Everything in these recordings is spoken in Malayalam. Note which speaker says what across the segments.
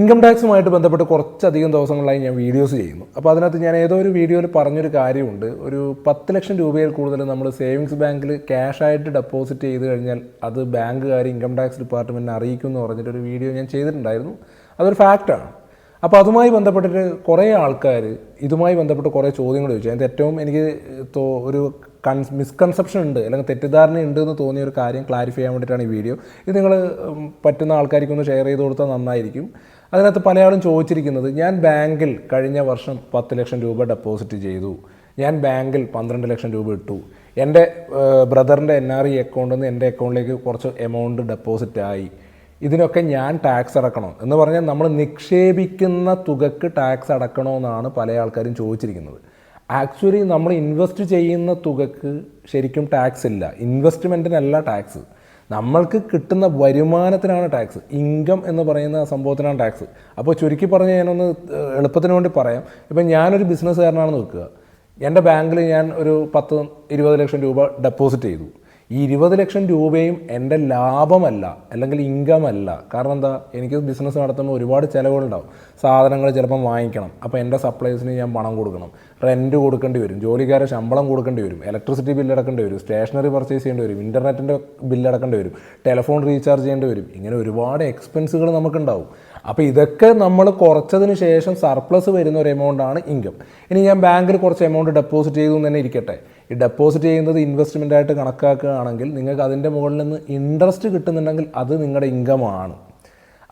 Speaker 1: ഇൻകം ടാക്സുമായിട്ട് ബന്ധപ്പെട്ട് കുറച്ചധികം ദിവസങ്ങളായി ഞാൻ വീഡിയോസ് ചെയ്യുന്നു. അപ്പോൾ അതിനകത്ത് ഞാൻ ഏതോ ഒരു വീഡിയോയിൽ പറഞ്ഞൊരു കാര്യമുണ്ട്. ഒരു പത്ത് ലക്ഷം രൂപയിൽ കൂടുതൽ നമ്മൾ സേവിങ്സ് ബാങ്കിൽ ക്യാഷായിട്ട് ഡെപ്പോസിറ്റ് ചെയ്ത് കഴിഞ്ഞാൽ അത് ബാങ്കുകാർ ഇൻകം ടാക്സ് ഡിപ്പാർട്ട്മെന്റിനെ അറിയിക്കും എന്ന് പറഞ്ഞിട്ട് ഒരു വീഡിയോ ഞാൻ ചെയ്തിട്ടുണ്ടായിരുന്നു. അതൊരു ഫാക്റ്റാണ്. അപ്പോൾ അതുമായി ബന്ധപ്പെട്ടിട്ട് കുറേ ആൾക്കാർ ഇതുമായി ബന്ധപ്പെട്ട് കുറേ ചോദ്യങ്ങൾ ചോദിച്ചു. അതിന്റെ ഏറ്റവും എനിക്ക് ഒരു കൺ മിസ്കൺസെപ്ഷൻ ഉണ്ട് അല്ലെങ്കിൽ തെറ്റിദ്ധാരണ ഉണ്ട് എന്ന് തോന്നിയ ഒരു കാര്യം ക്ലാരിഫൈ ചെയ്യാൻ വേണ്ടിയിട്ടാണ് ഈ വീഡിയോ ഇത് നിങ്ങൾ പറ്റുന്ന ആൾക്കാർക്കൊന്ന് ഷെയർ ചെയ്ത് കൊടുത്താൽ നന്നായിരിക്കും. അതിനകത്ത് പലയാളും ചോദിച്ചിരിക്കുന്നത് ഞാൻ ബാങ്കിൽ കഴിഞ്ഞ വർഷം പത്ത് ലക്ഷം രൂപ ഡെപ്പോസിറ്റ് ചെയ്തു. ഞാൻ ബാങ്കിൽ പന്ത്രണ്ട് ലക്ഷം രൂപ ഇട്ടു. എന്റെ ബ്രദറിന്റെ എൻ ആർ ഇ അക്കൗണ്ടിൽ നിന്ന് എന്റെ അക്കൗണ്ടിലേക്ക് കുറച്ച് എമൗണ്ട് ഡെപ്പോസിറ്റ് ആയി. ഇതിനൊക്കെ ഞാൻ ടാക്സ് അടക്കണോ. എന്ന് പറഞ്ഞാൽ നമ്മൾ നിക്ഷേപിക്കുന്ന തുകക്ക് ടാക്സ് അടക്കണോ എന്നാണ് പല ആൾക്കാരും ചോദിച്ചിരിക്കുന്നത്. ആക്ച്വലി നമ്മൾ ഇൻവെസ്റ്റ് ചെയ്യുന്ന തുകക്ക് ശരിക്കും ടാക്സ് ഇല്ല. ഇൻവെസ്റ്റ്മെന്റിനല്ല ടാക്സ് നമ്മൾക്ക് കിട്ടുന്ന വരുമാനത്തിനാണ് ടാക്സ് ഇൻകം എന്ന് പറയുന്ന സംഭവത്തിനാണ് ടാക്സ് അപ്പോൾ ചുരുക്കി പറഞ്ഞ് ഞാനൊന്ന് എളുപ്പത്തിന് വേണ്ടി പറയാം. ഇപ്പം ഞാനൊരു ബിസിനസ്സുകാരനാണെന്ന് വെക്കുക. എന്റെ ബാങ്കിൽ ഞാൻ ഒരു പത്ത് ഇരുപത് ലക്ഷം രൂപ ഡെപ്പോസിറ്റ് ചെയ്തു. ഈ ഇരുപത് ലക്ഷം രൂപയും എന്റെ ലാഭമല്ല അല്ലെങ്കിൽ ഇൻകം അല്ല കാരണം എന്താ? എനിക്ക് ബിസിനസ് നടത്തുമ്പോൾ ഒരുപാട് ചിലവുകളുണ്ടാവും. സാധനങ്ങൾ ചിലപ്പം വാങ്ങിക്കണം. അപ്പോൾ എന്റെ സപ്ലൈസിന് ഞാൻ പണം കൊടുക്കണം. റെന്റ് കൊടുക്കേണ്ടി വരും. ജോലിക്കാരെ ശമ്പളം കൊടുക്കേണ്ടി വരും. ഇലക്ട്രിസിറ്റി ബില്ല് അടക്കേണ്ടി വരും. സ്റ്റേഷനറി പർച്ചേസ് ചെയ്യേണ്ടി വരും. ഇന്റർനെറ്റിന്റെ ബില്ല് അടക്കേണ്ടി വരും. ടെലിഫോൺ റീചാർജ് ചെയ്യേണ്ടി വരും. ഇങ്ങനെ ഒരുപാട് എക്സ്പെൻസുകൾ നമുക്കുണ്ടാവും. അപ്പോൾ ഇതൊക്കെ നമ്മൾ കുറച്ചതിന് ശേഷം സർപ്ലസ് വരുന്ന ഒരു എമൗണ്ടാണ് ഇൻകം. ഇനി ഞാൻ ബാങ്കിൽ കുറച്ച് എമൗണ്ട് ഡെപ്പോസിറ്റ് ചെയ്തു എന്ന് തന്നെ ഇരിക്കട്ടെ. ഈ ഡെപ്പോസിറ്റ് ചെയ്യുന്നത് ഇൻവെസ്റ്റ്മെന്റ് ആയിട്ട് കണക്കാക്കുകയാണെങ്കിൽ നിങ്ങൾക്ക് അതിന്റെ മുകളിൽ നിന്ന് ഇൻട്രസ്റ്റ് കിട്ടുന്നുണ്ടെങ്കിൽ അത് നിങ്ങളുടെ ഇൻകമാണ്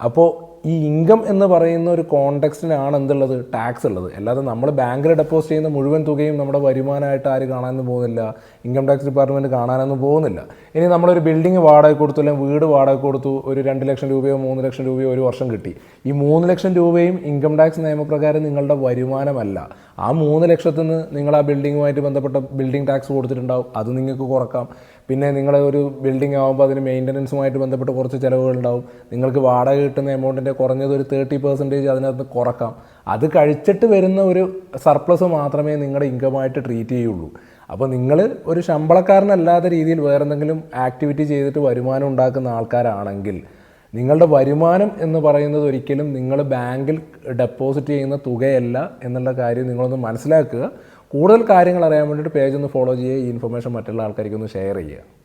Speaker 1: അപ്പോൾ ഈ ഇൻകം എന്ന് പറയുന്ന ഒരു കോണ്ടെക്സ്റ്റിനാണ് എന്തുള്ളത്? ടാക്സ് ഉള്ളത്. അല്ലാതെ നമ്മൾ ബാങ്കിൽ ഡെപ്പോസിറ്റ് ചെയ്യുന്ന മുഴുവൻ തുകയും നമ്മുടെ വരുമാനമായിട്ട് ആര് കാണാനൊന്നും പോകുന്നില്ല. ഇൻകം ടാക്സ് ഡിപ്പാർട്ട്മെന്റ് കാണാനൊന്നും പോകുന്നില്ല. ഇനി നമ്മളൊരു ബിൽഡിംഗ് വാടക കൊടുത്തു അല്ലെങ്കിൽ വീട് വാടക കൊടുത്തു ഒരു രണ്ട് ലക്ഷം രൂപയോ മൂന്ന് ലക്ഷം രൂപയോ ഒരു വർഷം കിട്ടി. ഈ മൂന്ന് ലക്ഷം രൂപയും ഇൻകം ടാക്സ് നിയമപ്രകാരം നിങ്ങളുടെ വരുമാനമല്ല. ആ മൂന്ന് ലക്ഷത്തിൽ നിന്ന് നിങ്ങൾ ആ ബിൽഡിങ്ങുമായിട്ട് ബന്ധപ്പെട്ട ബിൽഡിംഗ് ടാക്സ് കൊടുത്തിട്ടുണ്ടാവും. അത് നിങ്ങൾക്ക് കുറക്കാം. പിന്നെ നിങ്ങൾ ഒരു ബിൽഡിംഗ് ആകുമ്പോൾ അതിന് മെയിന്റനൻസുമായിട്ട് ബന്ധപ്പെട്ട് കുറച്ച് ചിലവുകൾ ഉണ്ടാവും നിങ്ങൾക്ക് വാടക കിട്ടുന്ന എമൗണ്ടിന്റെ കുറഞ്ഞത് ഒരു തേർട്ടി പെർസെന്റേജ് അതിനകത്ത് കുറക്കാം. അത് കഴിച്ചിട്ട് വരുന്ന ഒരു സർപ്ലസ് മാത്രമേ നിങ്ങളുടെ ഇൻകമായിട്ട് ട്രീറ്റ് ചെയ്യുള്ളൂ. അപ്പോൾ നിങ്ങൾ ഒരു ശമ്പളക്കാരനല്ലാത്ത രീതിയിൽ വേറെ എന്തെങ്കിലും ആക്ടിവിറ്റി ചെയ്തിട്ട് വരുമാനം ഉണ്ടാക്കുന്ന ആൾക്കാരാണെങ്കിൽ നിങ്ങളുടെ വരുമാനം എന്ന് പറയുന്നത് ഒരിക്കലും നിങ്ങൾ ബാങ്കിൽ ഡെപ്പോസിറ്റ് ചെയ്യുന്ന തുകയല്ല എന്നുള്ള കാര്യം നിങ്ങളൊന്ന് മനസ്സിലാക്കുക. കൂടുതൽ കാര്യങ്ങൾ അറിയാൻ വേണ്ടിയിട്ട് പേജ് ഒന്ന് ഫോളോ ചെയ്യുക. ഈ ഇൻഫർമേഷൻ മറ്റുള്ള ആൾക്കാർക്ക് ഒന്ന് ഷെയർ ചെയ്യുക.